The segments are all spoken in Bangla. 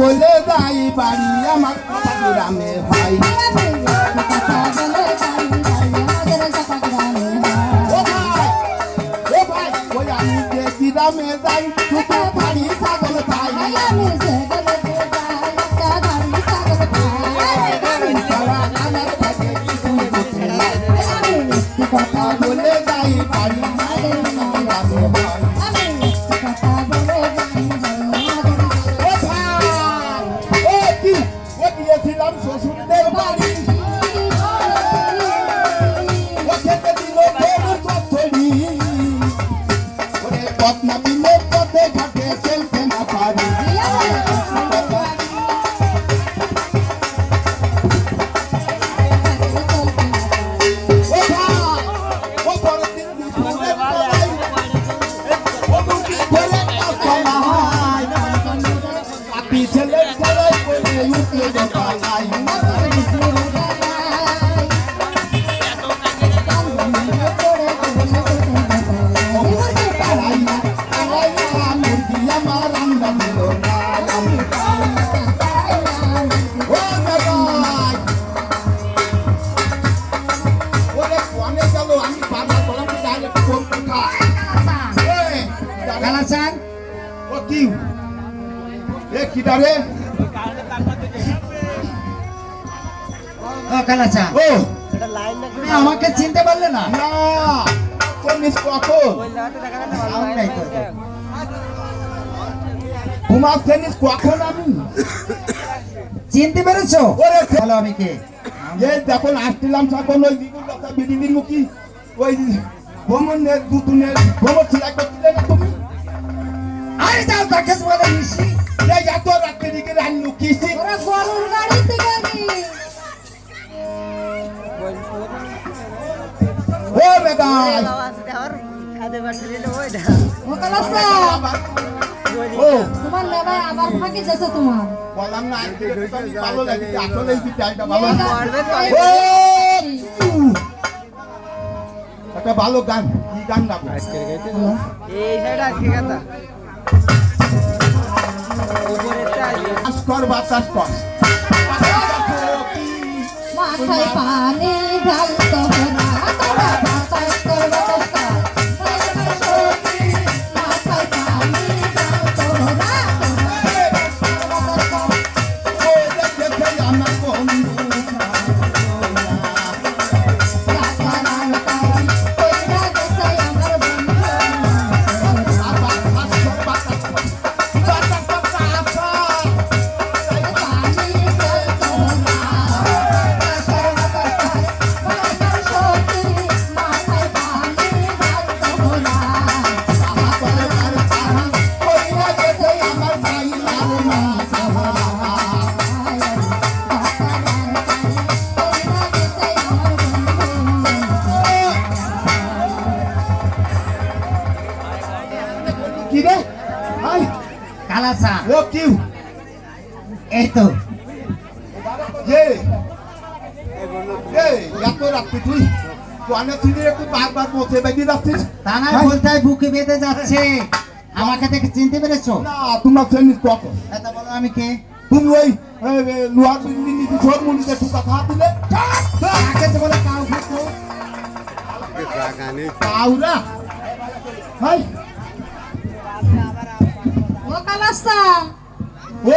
বলে যাই বাড়ি, আমার গ্রামে ভাই ও ভাই ও ভাই ওই আমি যে গ্রামে যাই, দুটো বাড়ি ছাগল না। কথা বলে যাই বাড়ি গিয়েছিলাম শ্বশুরদের বাড়ি। খেতে দিল পথে ঘাটে চলতে না পারি। ও ভাই দাঁড়া। কালাচান ও কি? এ কি দাঁড়ে ও তুমি আমাকে চিনতে পারলে না? না। কখন? তোমার কখন আমি? চিনতে পেরেছ? ওরে বলো আমি কে? এই যখন আসছিলাম তখন ওই দ্বিগুণ কথা বিড়িবির মুখী। ওই ভ্রমণের দুদিনের ভ্রমণ ছিলাই করছিলে না? তুমি আরে যাও তাকে বলে নিশি এই এত রাত্রে দিকে রান লুকিয়েছি। ও বেদাই ও। তোমার লেবায় আবার ফাঁকি যাচ্ছে তোমার। বললাম না আজকে একটু আমি ভালো লাগছে আসলে এই চাইটা ভালো ও! একটা ভালো গান কি গান গাবো বাতাস কর বাতাস কর। মাথায় পানি ঢালতো রে হাই কালাচা ও কি এই তো। যে এই এত রাত্রি তুই? কোয়ানে তুই একটু বারবার পৌঁছে বেরিয়ে যাচ্ছিস? তা না হাই। বলতে হয় বুকে বেঁধে যাচ্ছে। আমাকে দেখে চিনতে পেরেছ? না তোমার শ্রেণির কখন এটা বলো আমি কে? তুমি ওই লোহার বিল্ডিং নিচে ছোট মুড়িতে ঠুকা খা দিলে? তাকে তো বলে কাউ ফুটো কাউরা? হাই ও। ও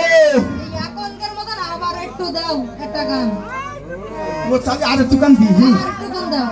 এখনকার মতন আবার একটু দাও একটা গান। ও তাহলে আরে দিই আর একটু গান দাও।